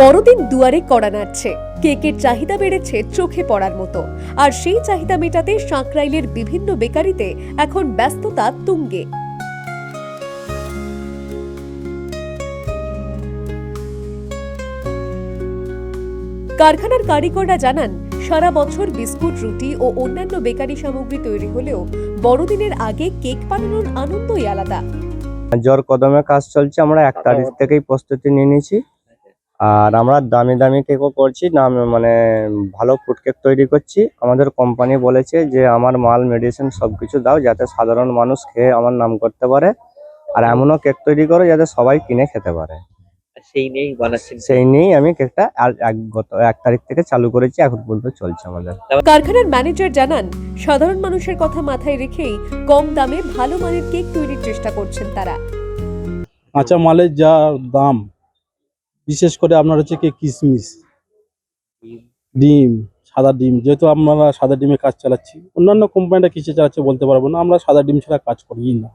বড়দিন দুয়ারে কড়া নাড়ছে। কেকের চাহিদা বেড়েছে চোখে পড়ার মতো। আর সেই চাহিদা মেটাতে সাঁকরাইলের বিভিন্ন বেকারিতে এখন ব্যস্ততা তুঙ্গে। কারখানার কারিগররা জানান, সারা বছর বিস্কুট, রুটি ও অন্যান্য বেকারি সামগ্রী তৈরি হলেও বড়দিনের আগে কেক বানানোর আনন্দই আলাদা। জ্বর কদমে কাজ চলছে, আমরা এক তারিখ থেকেই প্রস্তুতি নিয়ে নিয়েছি। আর আমরা দামি দামি কেকও করছি নাম মানে ভালো ফুড কেক তৈরি করছি। আমাদের কোম্পানি বলেছে যে আমার মাল মেডিসিন সবকিছু দাও যাতে সাধারণ মানুষ খেয়ে আমার নাম করতে পারে। আর এমনও কেক তৈরি করো যাতে সবাই কিনে খেতে পারে। সেই নিয়েই বানাচ্ছেন। সেই নিয়েই আমি কেকটা আর এক গত এক তারিখ থেকে চালু করেছি এখন পর্যন্ত চলছে আমাদের। কারখানার ম্যানেজার জানান সাধারণ মানুষের কথা মাথায় রেখেই কম দামে ভালো মানের কেক তৈরির চেষ্টা করছেন তারা। কাঁচা মালের যা দাম বিশেষ করে আপনার হচ্ছে কি কিশমিশ ডিম। সাদা ডিম যেহেতু আমরা সাদা ডিমে কাজ চালাচ্ছি অন্যান্য কোম্পানিটা কিসে চালাচ্ছে বলতে পারব না আমরা সাদা ডিম ছাড়া কাজ করি না।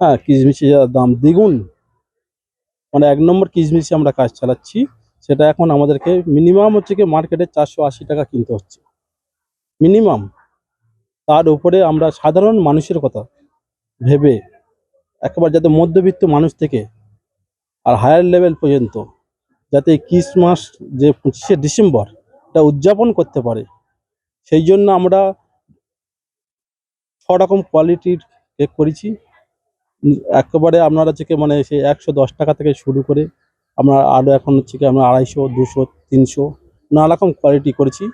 হ্যাঁ কিশমিশের দাম দ্বিগুণ। মানে এক নম্বর কিশমিশে আমরা কাজ চালাচ্ছি সেটা এখন আমাদেরকে মিনিমাম হচ্ছে কি মার্কেটে চারশো আশি টাকা কিনতে হচ্ছে। মিনিমাম। তার উপরে আমরা সাধারণ মানুষের কথা ভেবে একেবারে যাতে মধ্যবিত্ত মানুষ থেকে আর হায়ার লেভেল পর্যন্ত, যাতে ক্রিসমাস যে পঁচিশে ডিসেম্বর এটা উদযাপন করতে পারে। সেই জন্য আমরা ছ রকম কোয়ালিটির কেক করেছি। একেবারে আপনারা হচ্ছে মানে সেই একশো দশ টাকা থেকে শুরু করে আমরা আরও এখন হচ্ছে কি আমরা আড়াইশো, দুশো, তিনশো নানা রকম কোয়ালিটি করেছি।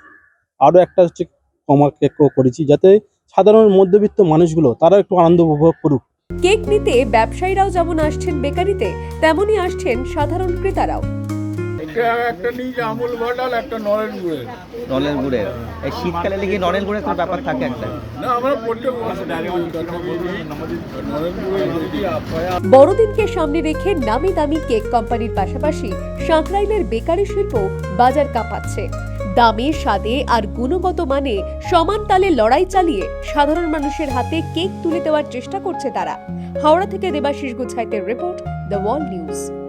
আরও একটা হচ্ছে কমা কেকও করেছি, যাতে সাধারণ মধ্যবিত্ত মানুষগুলো তারা একটু আনন্দ উপভোগ করুক। কেক নিতে ব্যবসায়ীরাও যেমন আসছেন বেকারিতে তেমনই আসছেন সাধারণ ক্রেতারাও। এটা একটা নিয়েছে আমুল বটাল একটা নরেন গুড়ের। নলেন গুড়ের। এই শীতকালে লেগে নলেন গুড়ের একটা ব্যাপার থাকে একটা। না আমরা প্রত্যেক মাসে নরেন গুড়ের রুটি বড়দিনকে সামনে রেখে নামি দামি কেক কোম্পানির পাশাপাশি সাঁকরাইলের বেকারি শিল্প বাজার কাঁপাচ্ছে। দামে, স্বাদে আর গুণগত মানে সমান তালে লড়াই চালিয়ে সাধারণ মানুষের হাতে কেক তুলে দেওয়ার চেষ্টা করছে তারা। হাওড়া থেকে দেবাশিস গুছাইতের রিপোর্ট, দ্য ওয়াল নিউজ।